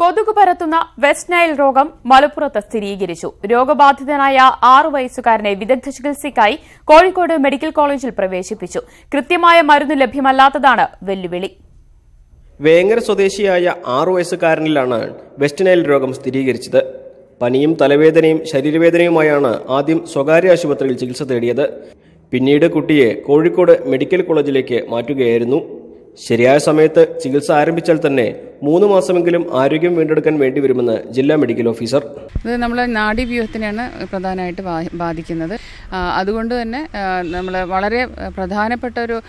കൊതുക് പരത്തുന്ന west Nile രോഗം മലപ്പുറത്ത് സ്ഥിരീകരിച്ചു. രോഗബാധിതനായ ആറു വയസ്സുകാരനെ വിദഗ്ധ ചികിത്സയ്ക്കായി കോഴിക്കോട് മെഡിക്കൽ കോളേജിൽ പ്രവേശിപ്പിച്ചു. കൃത്യമായ മരുന്ന് ലഭ്യമല്ലാത്തതാണ് വെല്ലുവിളി. വേങ്ങര സ്വദേശിയായ ആറു വയസ്സുകാരനിലാണ് വെസ്റ്റ് നൈൽ രോഗം സ്ഥിരീകരിച്ചത്. പനിയും തലവേദനയും ശരീരവേദനയുമായാണ് ആദ്യം സ്വകാര്യ ആശുപത്രിയിൽ ചികിത്സ തേടിയത്. പിന്നീട് കുട്ടിയെ കോഴിക്കോട് മെഡിക്കൽ കോളേജിലേക്ക് മാറ്റുകയായിരുന്നു. ശരിയായ സമയത്ത് ചികിത്സ ആരംഭിച്ചാൽ തന്നെ മൂന്ന് മാസമെങ്കിലും ആരോഗ്യം വീണ്ടെടുക്കാൻ വേണ്ടി വരുമെന്ന് ജില്ലാ മെഡിക്കൽ ഓഫീസർ. ഇത് നമ്മളെ നാഡീവ്യൂഹത്തിനെയാണ് പ്രധാനമായിട്ട് ബാധിക്കുന്നത്. അതുകൊണ്ട് തന്നെ നമ്മൾ വളരെ പ്രധാനപ്പെട്ട ഒരു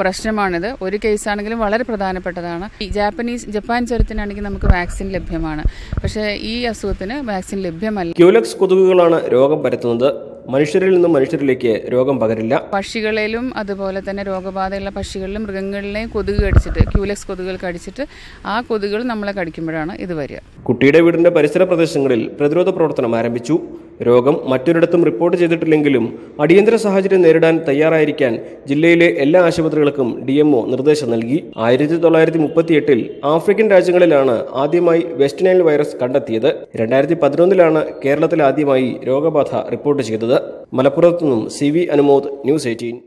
പ്രശ്നമാണിത്. ഒരു കേസാണെങ്കിലും വളരെ പ്രധാനപ്പെട്ടതാണ്. ഈ ജാപ്പനീസ് ജപ്പാൻ ചുരത്തിനാണെങ്കിൽ നമുക്ക് വാക്സിൻ ലഭ്യമാണ്. പക്ഷേ ഈ അസുഖത്തിന് വാക്സിൻ ലഭ്യമല്ല. ക്യൂലക്സ് കൊതുകുകളാണ് രോഗം പരത്തുന്നത്. മനുഷ്യരിൽ നിന്നും മനുഷ്യരിലേക്ക് രോഗം പകരില്ല. പക്ഷികളിലും അതുപോലെ തന്നെ രോഗബാധയുള്ള പക്ഷികളിലും മൃഗങ്ങളിലെയും കൊതുക് കടിച്ചിട്ട് ക്യൂലക്സ് കൊതുകുകൾ കടിച്ചിട്ട് ആ കൊതുകുകൾ നമ്മളെ കടിക്കുമ്പോഴാണ് ഇത് വരിക. കുട്ടിയുടെ വീടിന്റെ പരിസര പ്രദേശങ്ങളിൽ പ്രതിരോധ പ്രവർത്തനം ആരംഭിച്ചു. രോഗം മറ്റൊരിടത്തും റിപ്പോർട്ട് ചെയ്തിട്ടില്ലെങ്കിലും അടിയന്തര സാഹചര്യം നേരിടാൻ തയ്യാറായിരിക്കാൻ ജില്ലയിലെ എല്ലാ ആശുപത്രികൾക്കും ഡി എംഒ നിർദ്ദേശം നൽകി. ആയിരത്തി തൊള്ളായിരത്തി മുപ്പത്തിയെട്ടിൽ ആഫ്രിക്കൻ രാജ്യങ്ങളിലാണ് ആദ്യമായി വെസ്റ്റ് നൈൽ വൈറസ് കണ്ടെത്തിയത്. രണ്ടായിരത്തി പതിനൊന്നിലാണ് കേരളത്തിൽ ആദ്യമായി രോഗബാധ റിപ്പോർട്ട് ചെയ്തത്. മലപ്പുറത്തു നിന്നും C V Anumod News eighteen.